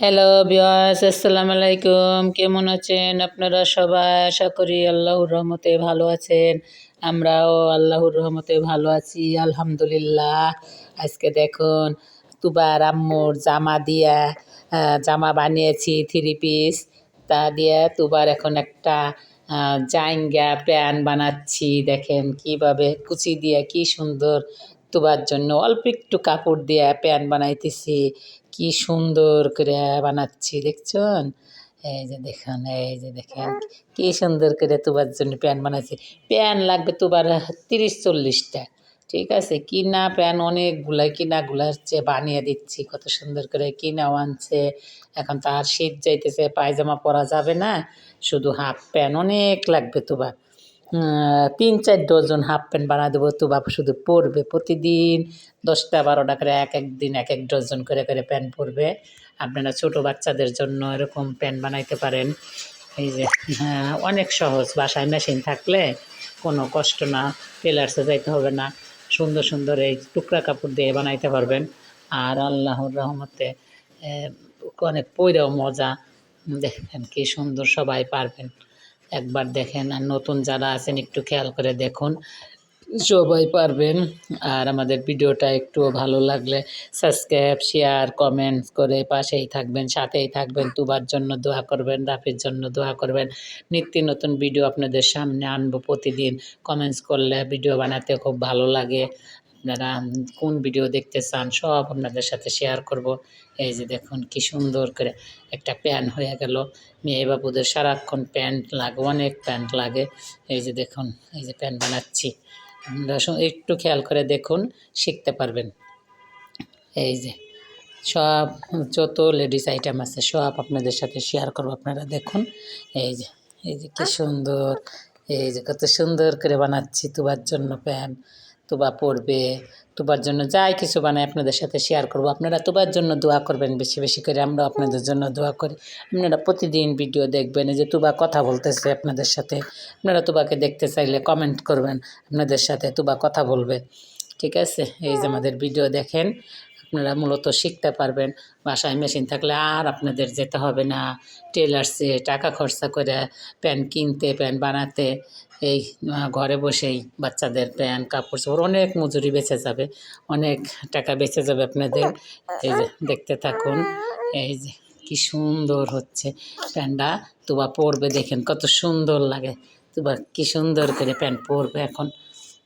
Hello বিয়াস আসসালামু আলাইকুম কেমন আছেন আপনারা সবাই? আশা করি আল্লাহর রহমতে ভালো আছেন। আমরাও আল্লাহর রহমতে ভালো আছি, আলহামদুলিল্লাহ। আজকে দেখুন তুবার আম্মুর জামা দিয়া জামা বানিয়েছি থ্রি পিস তা দিয়ে তুবার এখন একটা জাইঙ্গা প্যান্ট বানাচ্ছি। দেখেন কীভাবে কুচি দিয়ে কি সুন্দর তুবার জন্য অল্প একটু কাপড় দিয়ে প্যান্ট বানাইতেছি। কি সুন্দর করে বানাচ্ছি, দেখছেন? এই যে দেখেন, এই যে দেখেন, কি সুন্দর করে তুবার জন্য প্যান্ট বানাইছি। প্যান লাগবে তোবার তিরিশ চল্লিশটা, ঠিক আছে? কিনা প্যান্ট অনেকগুলাই কিনাগুলার চেয়ে বানিয়ে দিচ্ছি, কত সুন্দর করে কিনাও আনছে। এখন তার শীত যাইতেছে, পায়জামা পরা যাবে না, শুধু হাফ প্যান্ট অনেক লাগবে তুবার। তিন চার ডজন হাফ প্যান্ট বানা দেবো। তো বাপ শুধু পরবে প্রতিদিন। দশটা বারোটা করে এক এক দিন, এক এক ডজন করে করে প্যান্ট পরবে। আপনারা ছোটো বাচ্চাদের জন্য এরকম প্যান্ট বানাইতে পারেন। এই যে হ্যাঁ অনেক সহজ। বাসায় মেশিন থাকলে কোনো কষ্ট না টেলার্সে যাইতে হবে না। সুন্দর সুন্দর এই টুকরা কাপড় দিয়ে বানাইতে পারবেন। আর আল্লাহর রহমতে অনেক পইরাও মজা। দেখেন কি সুন্দর সবাই পারবেন। একবার দেখেন, আর নতুন যারা আছেন একটু খেয়াল করে দেখুন। সবাই পারবেন, আর আমাদের ভিডিওটা একটু ভালো লাগলে সাবস্ক্রাইব, শেয়ার, কমেন্ট করে পাশেই থাকবেন, সাথেই থাকবেন। তুবার জন্য দোয়া করবেন, রাফির জন্য দোয়া করবেন। নিত্য নতুন ভিডিও আপনাদের সামনে আনব প্রতিদিন। কমেন্টস করলে ভিডিও বানাতে খুব ভালো লাগে। আপনারা কোন ভিডিও দেখতে চান, সব আপনাদের সাথে শেয়ার করব। এই যে দেখুন, কি সুন্দর করে একটা প্যান্ট হয়ে গেল। মেয়ে বাবুদের সারাক্ষণ প্যান্ট লাগে, অনেক প্যান্ট লাগে। এই যে দেখুন, এই যে প্যান্ট বানাচ্ছি। একটু খেয়াল করে দেখুন, শিখতে পারবেন। এই যে সব, যত লেডিস আইটেম আছে, সব আপনাদের সাথে শেয়ার করব আপনারা, দেখুন। এই যে এই যে কি সুন্দর, এই যে কত সুন্দর করে বানাচ্ছি, তুবার জন্য প্যান্ট তুবা পড়বে, তোবার জন্য যাই কিছু বানাই আপনাদের সাথে শেয়ার করব। আপনারা তোবার জন্য দোয়া করবেন বেশি বেশি করে আমরা আপনাদের জন্য দোয়া করি। আপনারা প্রতিদিন ভিডিও দেখবেন যে তোবা কথা বলতেছে আপনাদের সাথে, আপনারা তোবাকে দেখতে চাইলে কমেন্ট করবেন, আপনাদের সাথে তোবা কথা বলবে। ঠিক আছে? এই যে আমাদের ভিডিও দেখেন আপনারা মূলত শিখতে পারবেন। বাসায় মেশিন থাকলে আর আপনাদের যেতে হবে না। টেলার্সে টাকা খরচা করে প্যান্ট কিনতে প্যান্ট বানাতে, এই ঘরে বসেই বাচ্চাদের প্যান্ট কাপড় চোপড় অনেক মজুরি বেঁচে যাবে। অনেক টাকা বেঁচে যাবে আপনাদের। এই যে, দেখতে থাকুন। এই যে, কি সুন্দর হচ্ছে। প্যান্টটা তুবা পরবে, দেখেন কত সুন্দর লাগে। তুবা কি সুন্দর করে প্যান্ট পরবে এখন।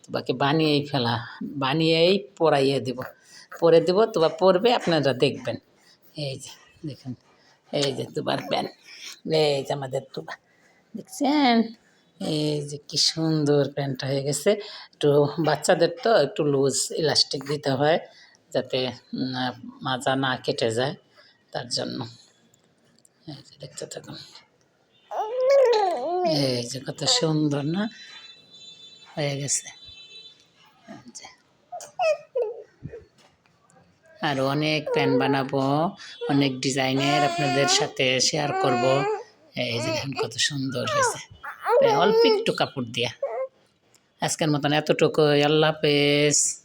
তোমাকে বানিয়েই ফেলা, বানিয়েই পরাইয়ে দেব। পরে দেব তোবা পরবে, আপনারা দেখবেন। এই যে, দেখুন, এই যে তোমার প্যান এই যে আমাদের তুবা দেখছেন? এই যে কি সুন্দর প্যান্টটা হয়ে গেছে। একটু বাচ্চাদের তো একটু লুজ ইলাস্টিক দিতে হয়, যাতে মাজা না কেটে যায়, তার জন্য। দেখতে থাকুন। এই যে কত সুন্দর না? হয়ে গেছে। যে। আর অনেক প্যান্ট বানাবো, অনেক ডিজাইনের আপনাদের সাথে শেয়ার করব। এই যে দেখেন কত সুন্দর হয়েছে। অল্প একটু কাপড় দিয়া। আজকের মতন এতটুকু আল্লাহ হাফেজ।